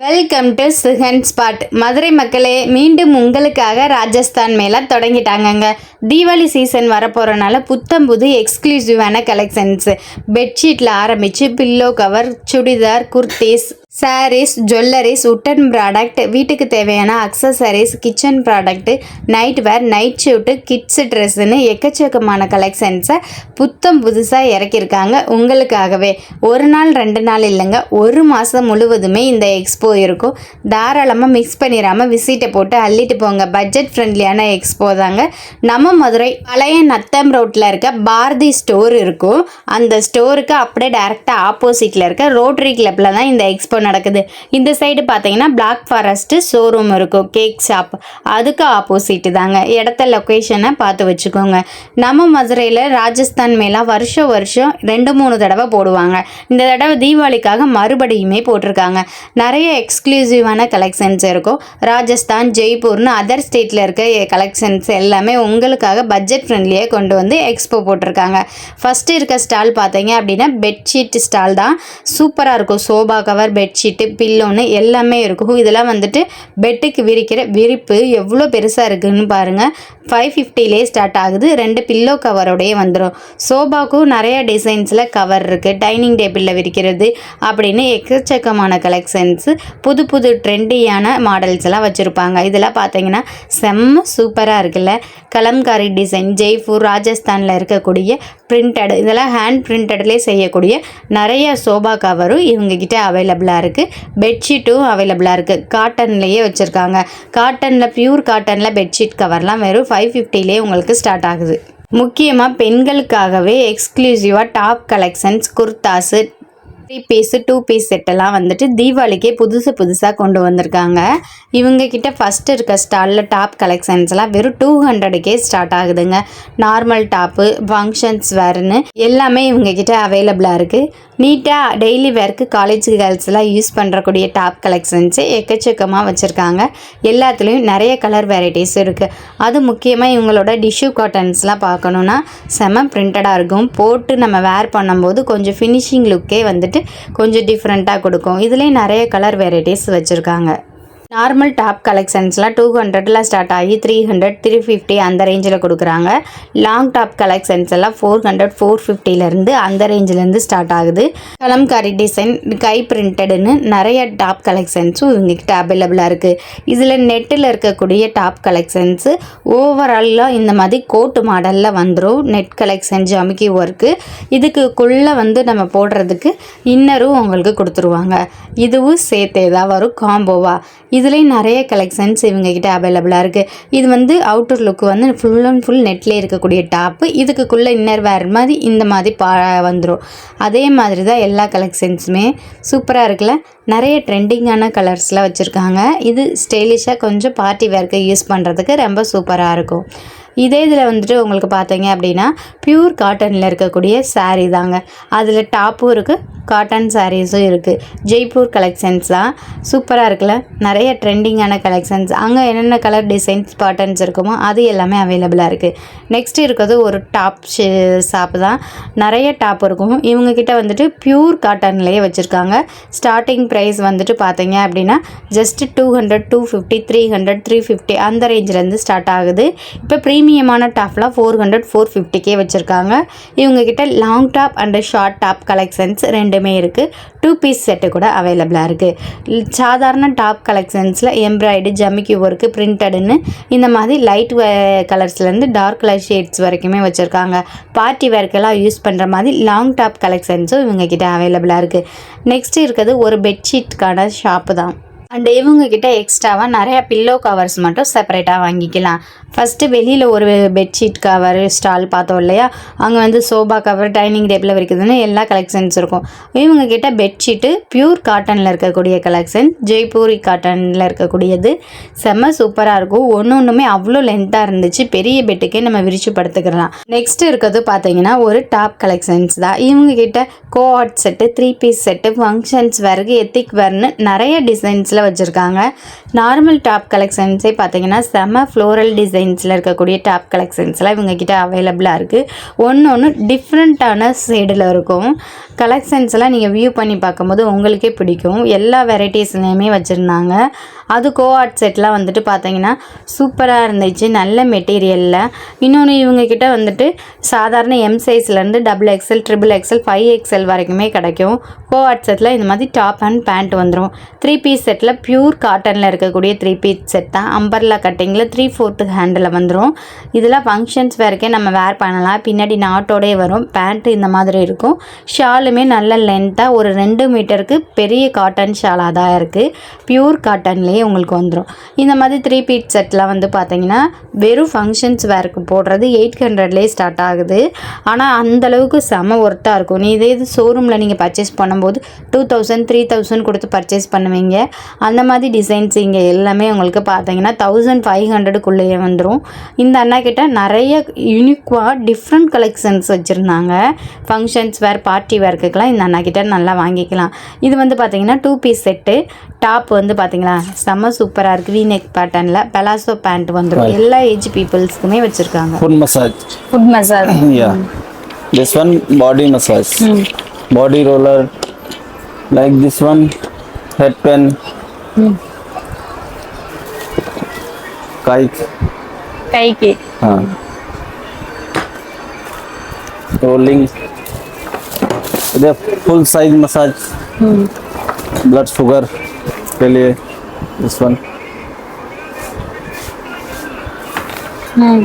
Welcome to Sugan spot Madurai மக்களே மீண்டும் உங்களுக்காக ராஜஸ்தான் மேலே தொடங்கிட்டாங்கங்க. தீபாவளி சீசன் வரப்போகிறனால புத்தம் புது எக்ஸ்க்ளூசிவான கலெக்ஷன்ஸு பெட்ஷீட்டில் ஆரம்பித்து pillow cover churidar kurtis saris jewelleries wooden product வீட்டுக்கு தேவையான accessories kitchen product night wear night suit kids ட்ரெஸ்ஸுன்னு எக்கச்சக்கமான கலெக்ஷன்ஸை புத்தம் புதுசாக இறக்கியிருக்காங்க உங்களுக்காகவே. ஒரு நாள் ரெண்டு நாள் இல்லைங்க ஒரு மாதம் முழுவதுமே இந்த எக்ஸ்போ இருக்கும். தாராளமாக மிக்ஸ் பண்ணிடாமல் விசிட்டை போட்டு அள்ளிட்டு போங்க. பட்ஜெட் ஃப்ரெண்ட்லியான எக்ஸ்போ தாங்க. நம்ம மதுரை பழைய நத்தம் ரோட்டில் இருக்க பாரதி ஸ்டோர் இருக்கும். அந்த ஸ்டோருக்கு அப்படியே டேரெக்டாக ஆப்போசிட்டில் இருக்க ரோட்டரி கிளப்பில் தான் இந்த எக்ஸ்போ நடக்குது. இந்த சைடு பார்த்தீங்கன்னா பிளாக் ஃபாரஸ்ட்டு ஷோரூம் இருக்கும். கேக் ஷாப் அதுக்கு ஆப்போசிட்டு தாங்க. இடத்த லொக்கேஷனை பார்த்து வச்சுக்கோங்க. நம்ம மதுரையில் ராஜஸ்தான் மேலா வருஷம் வருஷம் ரெண்டு மூணு தடவை போடுவாங்க. இந்த தடவை தீபாவளிக்காக மறுபடியுமே போட்டிருக்காங்க. நிறைய எக்ஸ்க்ளூசிவான கலெக்ஷன்ஸ் இருக்கும். ராஜஸ்தான் ஜெய்ப்பூர்னு அதர் ஸ்டேட்டில் இருக்க கலெக்ஷன்ஸ் எல்லாமே உங்களுக்காக பட்ஜெட் ஃப்ரெண்ட்லியாக கொண்டு வந்து எக்ஸ்போ போட்டிருக்காங்க. ஃபஸ்ட்டு இருக்க ஸ்டால் பார்த்தீங்க அப்படின்னா பெட்ஷீட் ஸ்டால் தான். சூப்பராக இருக்கும். சோபா கவர் பெட் பெட்ஷீட்டு பில்லோன்னு எல்லாமே இருக்கும். இதெல்லாம் வந்துட்டு பெட்டுக்கு விரிக்கிற விரிப்பு எவ்வளோ பெருசாக இருக்குன்னு பாருங்கள் ஃபைவ் ஃபிஃப்டிலே ஸ்டார்ட் ஆகுது. ரெண்டு பில்லோ கவரோடையே வந்துடும் சோபாக்கும் நிறைய டிசைன்ஸில் கவர் இருக்குது டைனிங் டேபிளில் விரிக்கிறது அப்படின்னு எக்கச்சக்கமான கலெக்ஷன்ஸு புது புது ட்ரெண்டியான மாடல்ஸ் எல்லாம் வச்சுருப்பாங்க. இதெல்லாம் பார்த்தீங்கன்னா செம்ம சூப்பராக இருக்குல்ல. கலம்காரி டிசைன் ஜெய்ப்பூர் ராஜஸ்தானில் இருக்கக்கூடிய பிரிண்டட் இதெல்லாம் ஹேண்ட் பிரிண்டட்லேயே செய்யக்கூடிய நிறைய சோபா கவரும் இவங்கக்கிட்ட அவைலபிளாக இருக்குது பெட்ஷீட்டும் அவைலபிளாக இருக்குது காட்டன்லேயே வச்சுருக்காங்க. காட்டனில் பியூர் காட்டனில் பெட்ஷீட் கவர்லாம் வெறும் ஃபைவ் ஃபிஃப்டிலே உங்களுக்கு ஸ்டார்ட் ஆகுது. முக்கியமாக பெண்களுக்காகவே எக்ஸ்க்ளூசிவாக top collections kurtas three piece two piece செட்டெல்லாம் வந்துட்டு தீபாவளிக்கே புதுசு புதுசாக கொண்டு வந்திருக்காங்க. இவங்க கிட்ட ஃபஸ்ட்டு இருக்க ஸ்டாலில் டாப் கலெக்ஷன்ஸ்லாம் வெறும் டூ ஹண்ட்ரடுக்கே ஸ்டார்ட் ஆகுதுங்க. நார்மல் டாப்பு ஃபங்க்ஷன்ஸ் வேறுன்னு எல்லாமே இவங்க கிட்ட அவைலபிளாக இருக்குது நீட்டாக டெய்லி வேர்க்கு காலேஜ் கேர்ள்ஸ்லாம் யூஸ் பண்ணுறக்கூடிய டாப் கலெக்ஷன்ஸு எக்கச்சக்கமாக வச்சுருக்காங்க. எல்லாத்துலேயும் நிறைய கலர் வெரைட்டிஸ் இருக்குது அது முக்கியமாக இவங்களோட டிஷ்யூ காட்டன்ஸ்லாம் பார்க்கணுன்னா செம பிரிண்டடாக இருக்கும். போட்டு நம்ம வேர் பண்ணும்போது கொஞ்சம் ஃபினிஷிங் லுக்கே வந்துட்டு கொஞ்சம் டிஃப்ரெண்ட்டாக கொடுக்கும். இதுலேயும் நிறைய கலர் வெரைட்டிஸ் வச்சுருக்காங்க. நார்மல் டாப் கலெக்ஷன்ஸ்லாம் டூ ஹண்ட்ரடில் ஸ்டார்ட் ஆகி த்ரீ ஹண்ட்ரட் த்ரீ ஃபிஃப்டி அந்த ரேஞ்சில் கொடுக்குறாங்க. லாங் டாப் கலெக்ஷன்ஸ் எல்லாம் ஃபோர் ஹண்ட்ரட் ஃபோர் ஃபிஃப்டிலேருந்து அந்த ரேஞ்சிலேருந்து ஸ்டார்ட் ஆகுது. கலம்காரி டிசைன் கை பிரிண்டடுன்னு நிறைய டாப் கலெக்ஷன்ஸும் இவங்ககிட்ட அவைலபிளாக இருக்குது இதில் நெட்டில் இருக்கக்கூடிய டாப் கலெக்ஷன்ஸு ஓவராலாக இந்த மாதிரி கோட்டு மாடலில் வந்துடும் நெட் கலெக்ஷன் ஜமிக்கி ஒர்க்கு இதுக்குள்ளே வந்து நம்ம போடுறதுக்கு இன்னரும் உங்களுக்கு கொடுத்துருவாங்க. இதுவும் சேர்த்தே தான் வரும் காம்போவாக இதுலேயும் நிறைய கலெக்ஷன்ஸ் இவங்ககிட்ட அவைலபிளாக இருக்குது இது வந்து அவுட்டர் லுக் வந்து ஃபுல் அண்ட் ஃபுல் நெட்லேயே இருக்கக்கூடிய டாப்பு இதுக்குள்ளே இன்னர் வேர் மாதிரி இந்த மாதிரி பா வந்துடும் அதே மாதிரி தான் எல்லா கலெக்ஷன்ஸுமே சூப்பராக இருக்குல்ல. நிறைய ட்ரெண்டிங்கான கலர்ஸ்லாம் வச்சுருக்காங்க. இது ஸ்டைலிஷாக கொஞ்சம் பார்ட்டி வேர்க்கு யூஸ் பண்ணுறதுக்கு ரொம்ப சூப்பராக இருக்கும். இதே இதில் வந்துட்டு உங்களுக்கு பார்த்தீங்க அப்படின்னா ப்யூர் காட்டனில் இருக்கக்கூடிய சாரீ தாங்க. அதில் டாப்பும் இருக்குது காட்டன் சாரீஸும் இருக்குது ஜெய்ப்பூர் கலெக்ஷன்ஸ் தான் சூப்பராக இருக்குல்ல? நிறைய ட்ரெண்டிங்கான கலெக்ஷன்ஸ் அங்கே என்னென்ன கலர் டிசைன்ஸ் பேட்டர்ன்ஸ் இருக்குமோ அது எல்லாமே அவைலபிளாக இருக்குது நெக்ஸ்ட் இருக்கிறது ஒரு டாப் ஷாப் தான். நிறைய டாப் இருக்கும். இவங்கக்கிட்ட வந்துட்டு பியூர் காட்டன்லேயே வச்சுருக்காங்க. ஸ்டார்டிங் ப்ரைஸ் வந்துட்டு பார்த்தீங்க அப்படின்னா just two hundred two fifty three hundred three fifty அந்த ரேஞ்சிலேருந்து ஸ்டார்ட் ஆகுது. இப்போ ப்ரீமியமான டாப்லாம் ஃபோர் ஹண்ட்ரட் ஃபோர் ஃபிஃப்டிக்கே வச்சுருக்காங்க. இவங்கக்கிட்ட long top and short top collections ரெண்டு ரெண்டுமே இருக்குது டூ பீஸ் செட்டு கூட அவைலபிளாக இருக்குது சாதாரண டாப் கலெக்ஷன்ஸில் எம்ப்ராய்டு ஜமிக்கி ஒர்க்கு பிரிண்டடுன்னு இந்த மாதிரி லைட் கலர்ஸ்லேருந்து டார்க் கலர் ஷேட்ஸ் வரைக்குமே வச்சுருக்காங்க. பார்ட்டி வேர்க்கெல்லாம் யூஸ் பண்ணுற மாதிரி லாங் டாப் கலெக்ஷன்ஸும் இவங்கக்கிட்ட அவைலபிளாக இருக்குது நெக்ஸ்ட் இருக்கிறது ஒரு பெட்ஷீட்கான ஷாப்பு தான். அண்ட் இவங்க கிட்ட எக்ஸ்ட்ராவாக நிறைய பில்லோ கவர்ஸ் மட்டும் செப்பரேட்டாக வாங்கிக்கலாம். ஃபஸ்ட்டு வெளியில் ஒரு பெட்ஷீட் கவர் ஸ்டால் பார்த்தோம் இல்லையா? அங்கே வந்து சோபா கவர் டைனிங் டேபிள் வரைக்குதுன்னு எல்லா கலெக்ஷன்ஸ் இருக்கும். இவங்க கிட்ட பெட்ஷீட்டு பியூர் காட்டனில் இருக்கக்கூடிய கலெக்ஷன் ஜெய்ப்பூரி காட்டனில் இருக்கக்கூடியது. செம்ம சூப்பராக இருக்கும். ஒன்று ஒன்றுமே அவ்வளோ லென்த்தாக இருந்துச்சு. பெரிய பெட்டுக்கே நம்ம விரிச்சு படுத்துக்கலாம். நெக்ஸ்ட் இருக்கிறது பார்த்தீங்கன்னா ஒரு டாப் கலெக்ஷன்ஸ் தான். இவங்க கிட்ட coord set three piece set functions வேர்க்கு ethnic வேர்னு நிறைய டிசைன்ஸில் கலெக்ஷன்ஸில் வச்சுருக்காங்க. நார்மல் டாப் கலெக்ஷன்ஸே பார்த்தீங்கன்னா செம ஃப்ளோரல் டிசைன்ஸில் இருக்கக்கூடிய டாப் கலெக்ஷன்ஸ்லாம் இவங்கக்கிட்ட அவைலபிளாக இருக்குது ஒன்று ஒன்று டிஃப்ரெண்ட்டான ஷேடில் இருக்கும். கலெக்ஷன்ஸ்லாம் நீங்கள் வியூ பண்ணி பார்க்கும்போது உங்களுக்கே பிடிக்கும். எல்லா வெரைட்டிஸ்லேயுமே வச்சுருந்தாங்க. அது கோஆர்ட் செட்லாம் வந்துட்டு பார்த்தீங்கன்னா சூப்பராக இருந்துச்சு. நல்ல மெட்டீரியலில் இன்னொன்று இவங்கக்கிட்ட வந்துட்டு சாதாரண M சைஸ்லேருந்து double XL triple XL five XL வரைக்குமே கிடைக்கும். கோஆர்ட் செட்டில் இந்த மாதிரி டாப் அண்ட் பேண்ட் வந்துடும் த்ரீ பீஸ் செட்டில் பியூர் காட்டனில் இருக்கக்கூடிய த்ரீ பீஸ் செட் தான். அம்பர்லா கட்டிங்கில் த்ரீ ஃபோர்த்து ஹேண்டில் வந்துடும் இதெல்லாம் ஃபங்க்ஷன்ஸ் வரைக்கும் நம்ம வேர் பண்ணலாம். பின்னாடி நாட்டோடே வரும். பேண்ட்டு இந்த மாதிரி இருக்கும். ஷாலுமே நல்ல லென்த்தாக ஒரு ரெண்டு மீட்டருக்கு பெரிய காட்டன் ஷாலாக தான் இருக்குது பியூர் காட்டன்லேயே உங்களுக்கு வந்துடும் இந்த மாதிரி த்ரீ பீட் செட்லாம் வந்து பார்த்தீங்கன்னா வெறும் ஃபங்க்ஷன்ஸ் வேருக்கு போடுறது எயிட் ஹண்ட்ரட்லேயே ஸ்டார்ட் ஆகுது. ஆனால் அந்தளவுக்கு செம ஒர்த்தாக இருக்கும். நீ இதே இது ஷோரூமில் நீங்கள் பர்ச்சேஸ் பண்ணும்போது டூ தௌசண்ட் த்ரீ தௌசண்ட் கொடுத்து பர்ச்சேஸ் பண்ணுவீங்க. அந்த மாதிரி டிசைன்ஸ் இங்கே எல்லாமே உங்களுக்கு பார்த்தீங்கன்னா தௌசண்ட் ஃபைவ் ஹண்ட்ரடுக்குள்ளேயே வந்துடும் இந்த அண்ணா கிட்ட நிறைய யூனிக்வாக டிஃப்ரெண்ட் கலெக்ஷன்ஸ் வச்சுருந்தாங்க. ஃபங்க்ஷன்ஸ் வேர் பார்ட்டி வேர்க்குக்கெலாம் இந்த அண்ணா கிட்ட நல்லா வாங்கிக்கலாம். இது வந்து பார்த்தீங்கன்னா டூ பீஸ் செட்டு டாப் வந்து பார்த்தீங்களா செம்ம சூப்பராக இருக்குது வி நெக் பேட்டர்னில் பெலாசோ பேண்ட் வந்துடும் எல்லா ஏஜ் பீப்புள்ஸ்க்குமே வச்சுருக்காங்க. Foot massage. Foot massage. This one body massage. Body roller. like this one head pen. Hmm. kike kike हाँ रोलिंग इधर full size massage blood sugar के लिए this one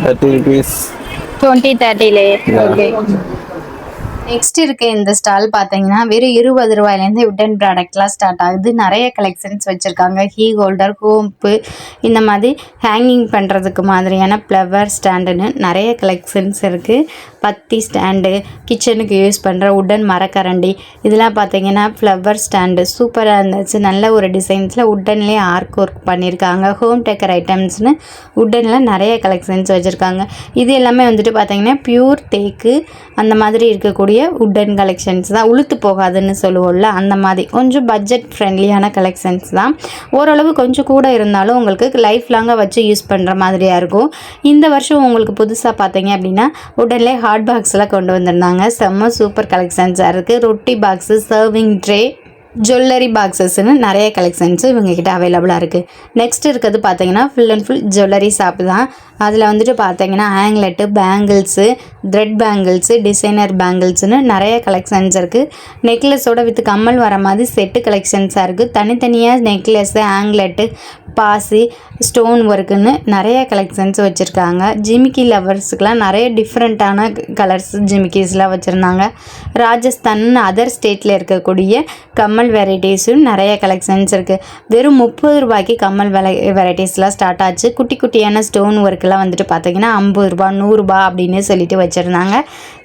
thirty rupees twenty thirty ले okay next இருக்க இந்த stall பார்த்தீங்கன்னா வெறும் இருபது ரூபாயிலேருந்து உட்டன் ப்ராடக்ட்லாம் ஸ்டார்ட் ஆகுது. நிறைய கலெக்ஷன்ஸ் வச்சுருக்காங்க. ஹீ ஹோல்டர் கோம்பு இந்த மாதிரி ஹேங்கிங் பண்ணுறதுக்கு மாதிரியான ஃப்ளவர் ஸ்டாண்டுன்னு நிறைய கலெக்ஷன்ஸ் இருக்குது பத்தி ஸ்டாண்டு கிச்சனுக்கு யூஸ் பண்ணுற உட்டன் மரக்கரண்டி. இதெல்லாம் பார்த்தீங்கன்னா ஃப்ளவர் ஸ்டாண்டு சூப்பராக இருந்துச்சு. நல்ல ஒரு டிசைன்ஸில் உட்டன்லேயே ஆர்க் ஒர்க் பண்ணியிருக்காங்க ஹோம் டெக்கர் ஐட்டம்ஸ்னு உட்டனில் நிறைய கலெக்ஷன்ஸ் வச்சுருக்காங்க. இது எல்லாமே வந்துட்டு பார்த்தீங்கன்னா ப்யூர் தேக்கு அந்த மாதிரி இருக்கக்கூடிய உட்டன் கலெக்ஷன்ஸ் தான். உளுத்து போகாதுன்னு சொல்லுவோம்ல அந்த மாதிரி. கொஞ்சம் பட்ஜெட் ஃப்ரெண்ட்லியான கலெக்ஷன்ஸ் தான். ஓரளவு கொஞ்சம் கூட இருந்தாலும் உங்களுக்கு லைஃப் லாங்காக வச்சு யூஸ் பண்ணுற மாதிரியாக இருக்கும். இந்த வருஷம் உங்களுக்கு புதுசாக பார்த்தீங்க அப்படின்னா உடனே ஹாட் பாக்ஸ்லாம் கொண்டு வந்திருந்தாங்க. செம்ம சூப்பர் கலெக்ஷன்ஸாக இருக்குது ரொட்டி பாக்ஸு சர்விங் ட்ரே ஜுவல்லரி பாக்ஸஸ்னு நிறைய கலெக்ஷன்ஸ் இவங்கக்கிட்ட அவைலபிளாக இருக்குது நெக்ஸ்ட் இருக்கிறது பார்த்தீங்கன்னா full and full jewellery shop தான். அதில் வந்துட்டு பார்த்தீங்கன்னா anklet bangles thread bangles designer பேங்கிள்ஸ்னு நிறைய கலெக்ஷன்ஸ் இருக்குது நெக்லஸோட வித் கம்மல் வர மாதிரி செட்டு கலெக்ஷன்ஸாக இருக்குது தனித்தனியாக நெக்லஸ்ஸு ஆங்லெட்டு பாசி ஸ்டோன் ஒர்க்குன்னு நிறைய கலெக்ஷன்ஸ் வச்சுருக்காங்க. ஜிமிக்கி லவர்ஸுக்கெலாம் நிறைய டிஃப்ரெண்ட்டான கலர்ஸ் ஜிமிக்கிஸ்லாம் வச்சுருந்தாங்க. ராஜஸ்தான் அதர் ஸ்டேட்டில் இருக்கக்கூடிய கம்மல் கம்மல் வெரைட்டிஸும் நிறைய கலெக்ஷன்ஸ் இருக்குது வெறும் முப்பது ரூபாய்க்கு கம்மல் வெலை வெரைட்டிஸ்லாம் ஸ்டார்ட் ஆச்சு. குட்டி குட்டியான ஸ்டோன் ஒர்க்கெலாம் வந்துட்டு பார்த்தீங்கன்னா ஐம்பது ரூபா நூறுரூபா அப்படின்னு சொல்லிட்டு வச்சுருந்தாங்க.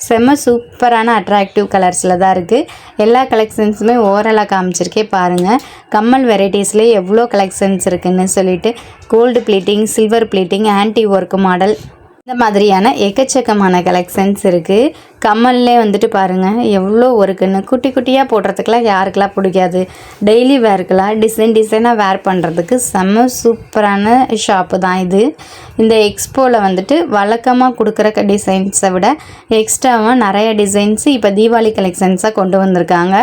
செம்ம சூப்பரான அட்ராக்டிவ் கலர்ஸில் தான் இருக்குது எல்லா கலெக்ஷன்ஸுமே ஓரலாக காமிச்சிருக்கே பாருங்கள் கம்மல் வெரைட்டிஸ்லேயே எவ்வளோ கலெக்ஷன்ஸ் இருக்குன்னு சொல்லிட்டு gold plating silver plating antique work model இந்த மாதிரியான எக்கச்சக்கமான கலெக்ஷன்ஸ் இருக்குது கம்மல்லே வந்துட்டு பாருங்கள் எவ்வளோ ஒர்க்குன்னு. குட்டி குட்டியாக போடுறதுக்கெலாம் யாருக்கெல்லாம் பிடிக்காது. டெய்லி வேர்க்கெலாம் டிசைன் டிசைனாக வேர் பண்ணுறதுக்கு செம்ம சூப்பரான ஷாப்பு தான் இது. இந்த எக்ஸ்போவில் வந்துட்டு வழக்கமாக கொடுக்குற டிசைன்ஸை விட எக்ஸ்ட்ராவாக நிறைய டிசைன்ஸ் இப்போ தீபாவளி கலெக்ஷன்ஸாக கொண்டு வந்திருக்காங்க.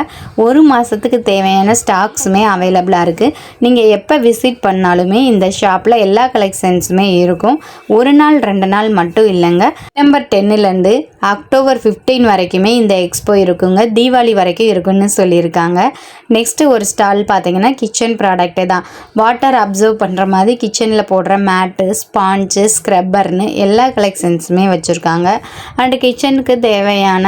ஒரு மாதத்துக்கு தேவையான ஸ்டாக்ஸுமே அவைலபிளாக இருக்குது நீங்கள் எப்போ விசிட் பண்ணாலுமே இந்த ஷாப்பில் எல்லா கலெக்ஷன்ஸுமே இருக்கும். ஒரு நாள் ரெண்டு நாள் மட்டும் இல்லைங்க. செப்டம்பர் டென்னுலேருந்து அக்டோபர் ஃபிஃப்டீன் வரைக்குமே இந்த எக்ஸ்போ இருக்குங்க. தீபாவளி வரைக்கும் இருக்குன்னு சொல்லியிருக்காங்க. நெக்ஸ்ட்டு ஒரு ஸ்டால் பார்த்தீங்கன்னா கிச்சன் ப்ராடக்ட்டு தான். வாட்டர் அப்சர்வ் பண்ணுற மாதிரி கிச்சனில் போடுற மேட்டு ஸ்பாஞ்சு ஸ்க்ரப்பர்னு எல்லா கலெக்ஷன்ஸுமே வச்சுருக்காங்க. அண்டு கிச்சனுக்கு தேவையான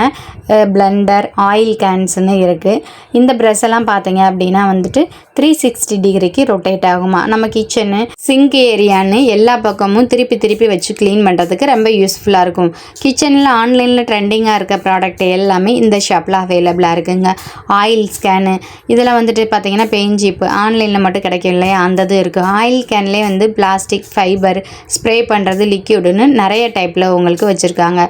பிளண்டர் ஆயில் கேன்ஸ்னு இருக்குது இந்த ப்ரெஷ் எல்லாம் பார்த்தீங்க அப்படின்னா வந்துட்டு த்ரீ சிக்ஸ்டி டிகிரிக்கு ரொட்டேட் ஆகுமா? நம்ம கிச்சனு சிங்க் ஏரியான்னு எல்லா பக்கமும் திருப்பி திருப்பி வச்சு க்ளீன் பண்ணுறதுக்கு ரொம்ப யூஸ்ஃபுல்லாக இருக்கும். கிச்சனில் ஆன்லைனில் ட்ரெண்டிங்காக இருக்க ப்ராடக்ட் எல்லாமே இந்த ஷாப்பில் அவைலபிளாக இருக்குங்க. ஆயில் ஸ்கேனு இதெல்லாம் வந்துட்டு பார்த்தீங்கன்னா பெயிஞ்சிப்பு ஜீப்பு ஆன்லைனில் மட்டும் கிடைக்கும் இல்லையா? அந்த இது இருக்குது ஆயில் கேன்லேயே வந்து பிளாஸ்டிக் ஃபைபர் ஸ்ப்ரே பண்ணுறது லிக்யூடுன்னு நிறைய டைப்பில் உங்களுக்கு வச்சுருக்காங்க.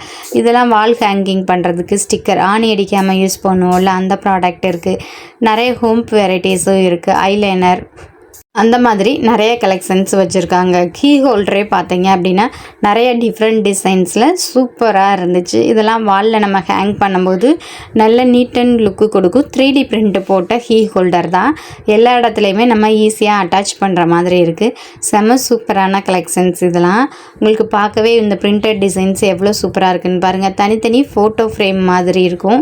இதெல்லாம் வால் ஹேங்கிங் பண்ணுறதுக்கு ஸ்டிக்கர் ஆணி அடிக்காமல் யூஸ் பண்ணுவோம்ல அந்த ப்ராடக்ட் இருக்குது நிறைய ஹோம் வெரைட்டிஸும் இருக்குது ஐலைனர் அந்த மாதிரி நிறைய கலெக்ஷன்ஸ் வச்சுருக்காங்க. கீ ஹோல்டரே பார்த்தீங்க அப்படின்னா நிறைய டிஃப்ரெண்ட் டிசைன்ஸில் சூப்பராக இருந்துச்சு. இதெல்லாம் வாலில் நம்ம ஹேங் பண்ணும்போது நல்ல நீட் அண்ட் லுக்கு கொடுக்கும். த்ரீ டி பிரிண்ட் போட்ட கீ ஹோல்டர் தான். எல்லா இடத்துலையுமே நம்ம ஈஸியாக அட்டாச் பண்ணுற மாதிரி இருக்குது செம சூப்பரான கலெக்ஷன்ஸ் இதெல்லாம். உங்களுக்கு பார்க்கவே இந்த பிரிண்டட் டிசைன்ஸ் எவ்வளோ சூப்பராக இருக்குன்னு பாருங்கள் தனித்தனி ஃபோட்டோ ஃப்ரேம் மாதிரி இருக்கும்.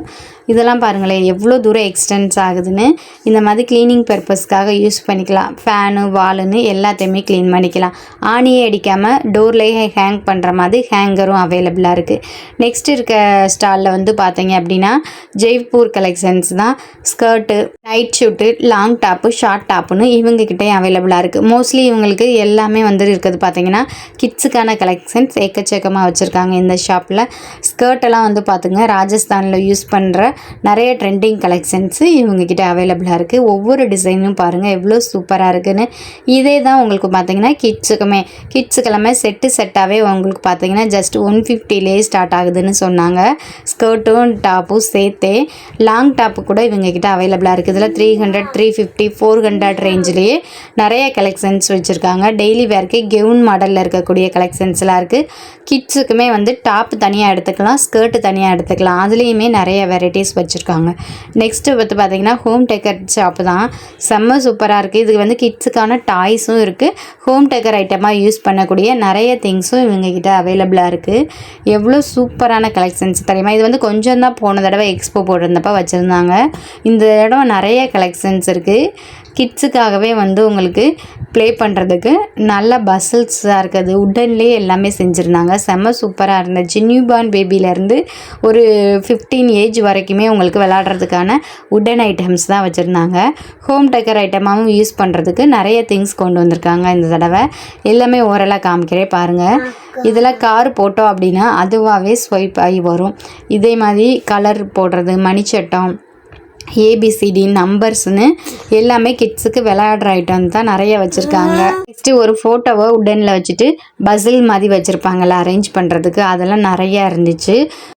இதெல்லாம் பாருங்களேன் எவ்வளோ தூரம் எக்ஸ்டென்ஸ் ஆகுதுன்னு. இந்த மாதிரி க்ளீனிங் பர்பஸ்க்காக யூஸ் பண்ணிக்கலாம். ஃபேன் வாலுன்னு எல்லாத்தையுமே க்ளீன் பண்ணிக்கலாம். ஆணியே அடிக்காமல் டோர்லேயே ஹேங் பண்ணுற மாதிரி ஹேங்கரும் அவைலபிளாக இருக்குது நெக்ஸ்ட் இருக்க ஸ்டாலில் வந்து பார்த்தீங்க அப்படின்னா ஜெய்ப்பூர் கலெக்ஷன்ஸ் தான். Skirt night suit long top short டாப்புன்னு இவங்கக்கிட்டே அவைலபிளாக இருக்குது மோஸ்ட்லி இவங்களுக்கு எல்லாமே வந்து இருக்கிறது பார்த்தீங்கன்னா கிட்ஸுக்கான கலெக்ஷன்ஸ் எக்கச்சக்கமாக வச்சுருக்காங்க இந்த ஷாப்பில் ஸ்கர்ட்டெல்லாம் வந்து பார்த்துங்க ராஜஸ்தானில் யூஸ் பண்ணுற நிறைய ட்ரெண்டிங் கலெக்ஷன்ஸு இவங்கக்கிட்ட அவைலபிளாக இருக்குது ஒவ்வொரு டிசைனும் பாருங்கள் எவ்வளோ சூப்பராக இருக்குன்னு இதே தான் உங்களுக்கு பார்த்தீங்கன்னா கிட்ஸுக்குமே. கிட்ஸுக்கெல்லாமே செட்டு செட்டாகவே உங்களுக்கு பார்த்தீங்கன்னா ஜஸ்ட் ஒன் ஃபிஃப்டிலே ஸ்டார்ட் ஆகுதுன்னு சொன்னாங்க. ஸ்கர்ட்டும் டாப்பும் சேர்த்தே. லாங் டாப்பு கூட இவங்கக்கிட்ட அவைலபிளாக இருக்குது இதில் three hundred three fifty four hundred ரேஞ்சிலேயே நிறைய கலெக்ஷன்ஸ் வச்சுருக்காங்க. டெய்லி வேர்க்கு கெவுன் மாடலில் இருக்கக்கூடிய கலெக்ஷன்ஸ்லாம் இருக்குது கிட்ஸுக்குமே வந்து டாப் தனியாக எடுத்துக்கலாம் ஸ்கர்ட்டு தனியாக எடுத்துக்கலாம். அதுலேயுமே நிறைய வெரைட்டிஸ் வச்சுருக்காங்க. நெக்ஸ்ட்டு பார்த்து பார்த்திங்கன்னா ஹோம் டெக்கர் ஷாப்பு தான். செம்ம சூப்பராக இருக்குது இதுக்கு வந்து கிட்ஸுக்கான டாய்ஸும் இருக்குது ஹோம் டெக்கர் ஐட்டமாக யூஸ் பண்ணக்கூடிய நிறைய திங்ஸும் இவங்கக்கிட்ட அவைலபிளாக இருக்குது எவ்வளோ சூப்பரான கலெக்ஷன்ஸ் தெரியுமா? இது வந்து கொஞ்சம் தான் போன தடவை எக்ஸ்போ போட்டிருந்தப்போ வச்சுருந்தாங்க. இந்த இடம் நிறைய கலெக்ஷன்ஸ் இருக்குது கிட்ஸுக்காகவே வந்து உங்களுக்கு ப்ளே பண்ணுறதுக்கு நல்ல பஸ்ஸல்ஸாக இருக்குது. உட்டன்லேயே எல்லாமே செஞ்சுருந்தாங்க. செம்ம சூப்பராக இருந்துச்சு. நியூ பார்ன் பேபிலேருந்து ஒரு ஃபிஃப்டீன் ஏஜ் வரைக்குமே உங்களுக்கு விளாட்றதுக்கான உட்டன் ஐட்டம்ஸ் தான் வச்சுருந்தாங்க. ஹோம் டெக்கர் ஐட்டமாகவும் யூஸ் பண்ணுறதுக்கு நிறைய திங்ஸ் கொண்டு வந்திருக்காங்க இந்த தடவை. எல்லாமே ஓரலாக காமிக்கிறேன் பாருங்கள் இதில் கார் போட்டோம் அப்படின்னா அதுவாகவே ஸ்வைப் ஆகி வரும். இதே மாதிரி கலர் போடுறது மணிச்சட்டம் ஏபிசிடி நம்பர்ஸ்னு எல்லாமே கிட்ஸுக்கு விளையாடுற ஐட்டம் தான் நிறைய வச்சுருக்காங்க. நெக்ஸ்ட்டு ஒரு ஃபோட்டோவை உடனில் வச்சுட்டு பசில் மாதிரி வச்சுருப்பாங்கல்ல அரேஞ்ச் பண்ணுறதுக்கு அதெல்லாம் நிறையா இருந்துச்சு.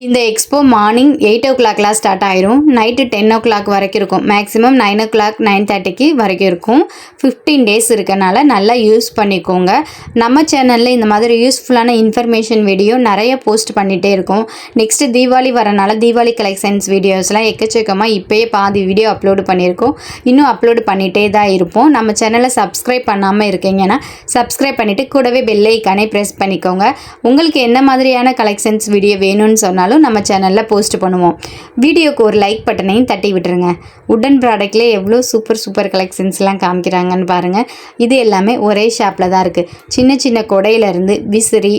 இந்த எக்ஸ்போ மார்னிங் எயிட் ஓ கிளாக்லாம் ஸ்டார்ட் ஆயிரும். நைட்டு டென் ஓ கிளாக் வரைக்கும் இருக்கும். Maximum nine o'clock nine தேர்ட்டிக்கு வரைக்கும் இருக்கும். ஃபிஃப்டீன் டேஸ் இருக்கனால நல்லா யூஸ் பண்ணிக்கோங்க. நம்ம சேனலில் இந்த மாதிரி யூஸ்ஃபுல்லான இன்ஃபர்மேஷன் வீடியோ நிறைய போஸ்ட் பண்ணிகிட்டே இருக்கோம். நெக்ஸ்ட்டு தீபாவளி வரனால தீபாவளி கலெக்ஷன்ஸ் வீடியோஸ்லாம் எக்கச்சக்கமாக இப்போயே பாதி வீடியோ அப்லோடு பண்ணியிருக்கோம். இன்னும் அப்லோடு பண்ணிகிட்டே தான் இருப்போம். நம்ம சேனலை சப்ஸ்கிரைப் பண்ணாமல் இருக்கீங்கன்னா சப்ஸ்கிரைப் பண்ணிவிட்டு கூடவே பெல் ப்ரெஸ் பண்ணிக்கோங்க. உங்களுக்கு என்ன மாதிரியான கலெக்ஷன்ஸ் வீடியோ வேணும்னு சொன்னாலும் நம்ம சேனலில் போஸ்ட் பண்ணுவோம். வீடியோக்கு ஒரு லைக் பட்டனையும் தட்டி விட்டுருங்க. உடன் ப்ராடக்ட்லேயே எவ்வளோ சூப்பர் சூப்பர் கலெக்ஷன்ஸ்லாம் காமிக்கிறாங்கன்னு பாருங்கள் இது எல்லாமே ஒரே ஷாப்பில் தான் இருக்குது சின்ன சின்ன கொடையிலேருந்து விசிறி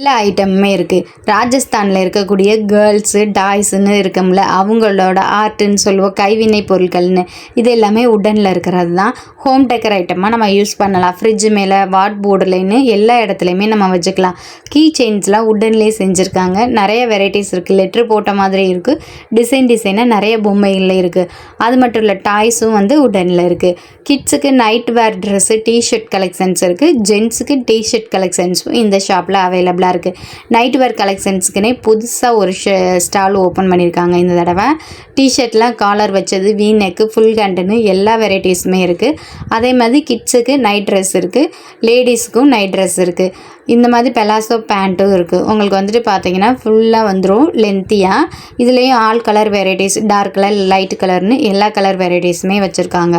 எல்லா ஐட்டமுமே இருக்குது ராஜஸ்தானில் இருக்கக்கூடிய கேர்ள்ஸு டாய்ஸுன்னு இருக்கும்ல அவங்களோட ஆர்ட்டுன்னு சொல்லுவோம் கைவினை பொருட்கள்னு இது எல்லாமே உடனில் இருக்கிறது தான் ஹோம் டெக்கர் ஐட்டமாக நம்ம யூஸ் பண்ணலாம். ஃப்ரிட்ஜ் மேலே வாட் போர்டுலேன்னு எல்லா இடத்துலையுமே நம்ம வச்சுக்கலாம். கீ செயின்ஸ்லாம் உடன்லேயே செஞ்சுருக்காங்க. நிறைய வெரைட்டிஸ் இருக்குது லெட்ரு போட்ட மாதிரி இருக்குது டிசைன் டிசைனாக நிறைய பொம்மைகளில் இருக்குது அது மட்டும் இல்லை டாய்ஸும் வந்து உடனில் இருக்குது கிட்ஸுக்கு night wear dress T-shirt collections இருக்குது ஜென்ஸுக்கு டிஷர்ட் கலெக்ஷன்ஸும் இந்த ஷாப்பில் அவைலபிள் அவைலபிளாக இருக்குது நைட் வேர் கலெக்ஷன்ஸுக்குனே புதுசாக ஒரு ஷ ஸ்டால் ஓப்பன் பண்ணியிருக்காங்க இந்த தடவை. டிஷர்ட்லாம் காலர் வச்சது வீ நெக்கு ஃபுல் ஹேண்டுன்னு எல்லா வெரைட்டிஸுமே இருக்குது அதே மாதிரி கிட்ஸுக்கு நைட் ட்ரெஸ் இருக்குது லேடிஸுக்கும் நைட் ட்ரெஸ் இருக்குது இந்த மாதிரி பெலாசோ பேண்ட்டும் இருக்குது உங்களுக்கு வந்துட்டு பார்த்தீங்கன்னா ஃபுல்லாக வந்துடும் லென்த்தியாக இதுலேயும் all colour varieties dark colour light கலர்னு எல்லா கலர் வெரைட்டிஸுமே வச்சுருக்காங்க.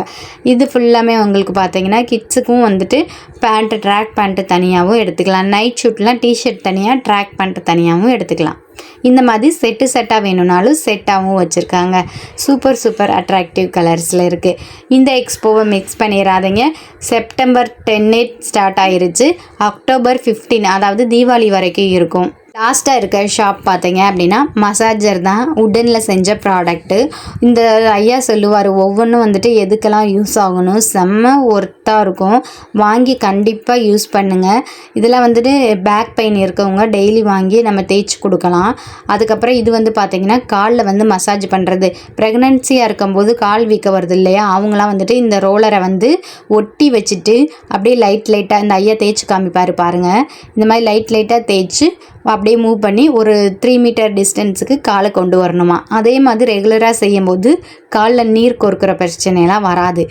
இது ஃபுல்லாமே உங்களுக்கு பார்த்தீங்கன்னா கிட்ஸுக்கும் வந்துட்டு பேண்ட்டு ட்ராக் பேண்ட்டு தனியாகவும் எடுத்துக்கலாம். நைட் ஷூட்லாம் டிஷர்ட் தனியாக ட்ராக் பேண்ட்டு தனியாகவும் எடுத்துக்கலாம். இந்த மாதிரி செட்டு செட்டாக வேணும்னாலும் செட்டாகவும் வச்சுருக்காங்க. சூப்பர் சூப்பர் அட்ராக்டிவ் கலர்ஸில் இருக்குது இந்த எக்ஸ்போவை மிக்ஸ் பண்ணிடாதீங்க செப்டம்பர் டென் ஸ்டார்ட் ஆயிருச்சு. அக்டோபர் ஃபிஃப்டீன் அதாவது தீபாவளி வரைக்கும் இருக்கும். லாஸ்ட்டாக இருக்க ஷாப் பார்த்தீங்க அப்படின்னா மசாஜர் தான் உடனில் செஞ்ச ப்ராடக்ட்டு இந்த ஐயா சொல்லுவார் ஒவ்வொன்றும் வந்துட்டு எதுக்கெல்லாம் யூஸ் ஆகணும் செம்ம ஒர்த்தாக இருக்கும். வாங்கி கண்டிப்பாக யூஸ் பண்ணுங்கள் இதில் வந்துட்டு பேக் பெயின் இருக்கவங்க டெய்லி வாங்கி நம்ம தேய்ச்சி கொடுக்கலாம். அதுக்கப்புறம் இது வந்து பார்த்திங்கன்னா காலில் வந்து மசாஜ் பண்ணுறது ப்ரெக்னென்சியாக இருக்கும்போது கால் வீக்க வருது இல்லையா? அவங்களாம் வந்துட்டு இந்த ரோலரை வந்து ஒட்டி வச்சுட்டு அப்படியே லைட் லைட்டாக இந்த ஐயா தேய்ச்சி காமிப்பார் பாருங்கள் இந்த மாதிரி லைட் லைட்டாக தேய்ச்சி அப்படியே மூவ் பண்ணி ஒரு த்ரீ மீட்டர் டிஸ்டன்ஸுக்கு காலை கொண்டு வரணுமா? அதே மாதிரி ரெகுலராக செய்யும்போது காலில் நீர் கொறுக்கிற பிரச்சனையெல்லாம் வராது.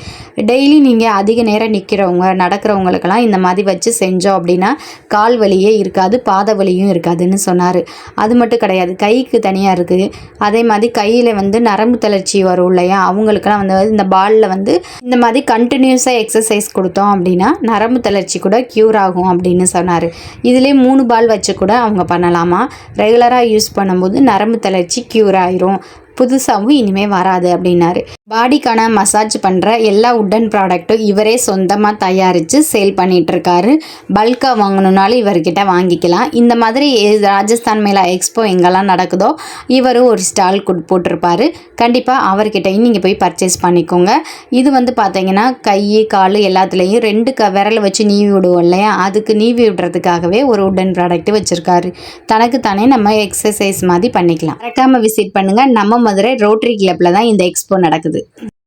டெய்லி நீங்கள் அதிக நேரம் நிற்கிறவங்க நடக்கிறவங்களுக்கெல்லாம் இந்த மாதிரி வச்சு செஞ்சோம் அப்படின்னா கால் வலியே இருக்காது பாத வலியும் இருக்காதுன்னு சொன்னார். அது மட்டும் கிடையாது கைக்கு தனியாக இருக்குது அதே மாதிரி கையில் வந்து நரம்பு தளர்ச்சி வரும் இல்லையா? அவங்களுக்கெல்லாம் வந்து இந்த பாலில் வந்து இந்த மாதிரி கண்டினியூஸாக எக்ஸசைஸ் கொடுத்தோம் அப்படின்னா நரம்பு தளர்ச்சி கூட க்யூர் ஆகும் அப்படின்னு சொன்னார். இதிலே மூணு பால் வச்சு கூட அவங்க பண்ணலாமா? ரெகுலராக யூஸ் பண்ணும்போது நரம்பு தளர்ச்சி க்யூர் ஆயிரும். புதுசாகவும் இனிமேல் வராது அப்படின்னாரு. பாடிக்கான மசாஜ் பண்ணுற எல்லா உட்டன் ப்ராடக்ட்டும் இவரே சொந்தமாக தயாரித்து சேல் பண்ணிகிட்ருக்காரு பல்காக வாங்கணுன்னாலும் இவர்கிட்ட வாங்கிக்கலாம். இந்த மாதிரி ராஜஸ்தான் மேலா எக்ஸ்போ எங்கெல்லாம் நடக்குதோ இவரும் ஒரு ஸ்டால் குட் போட்டிருப்பாரு. கண்டிப்பாக அவர்கிட்டயும் நீங்கள் போய் பர்ச்சேஸ் பண்ணிக்கோங்க. இது வந்து பார்த்தீங்கன்னா கை கால் எல்லாத்துலேயும் ரெண்டு க விரல் வச்சு நீவி விடுவோம் இல்லையா? அதுக்கு நீவி விடுறதுக்காகவே ஒரு உட்டன் ப்ராடக்ட் வச்சுருக்காரு. தனக்கு தானே நம்ம எக்ஸசைஸ் மாதிரி பண்ணிக்கலாம். மறக்காமல் விசிட் பண்ணுங்கள் நம்ம மதுரை ரோட்டரி கிளப்பில் தான் இந்த எக்ஸ்போ நடக்குது. வருகிறது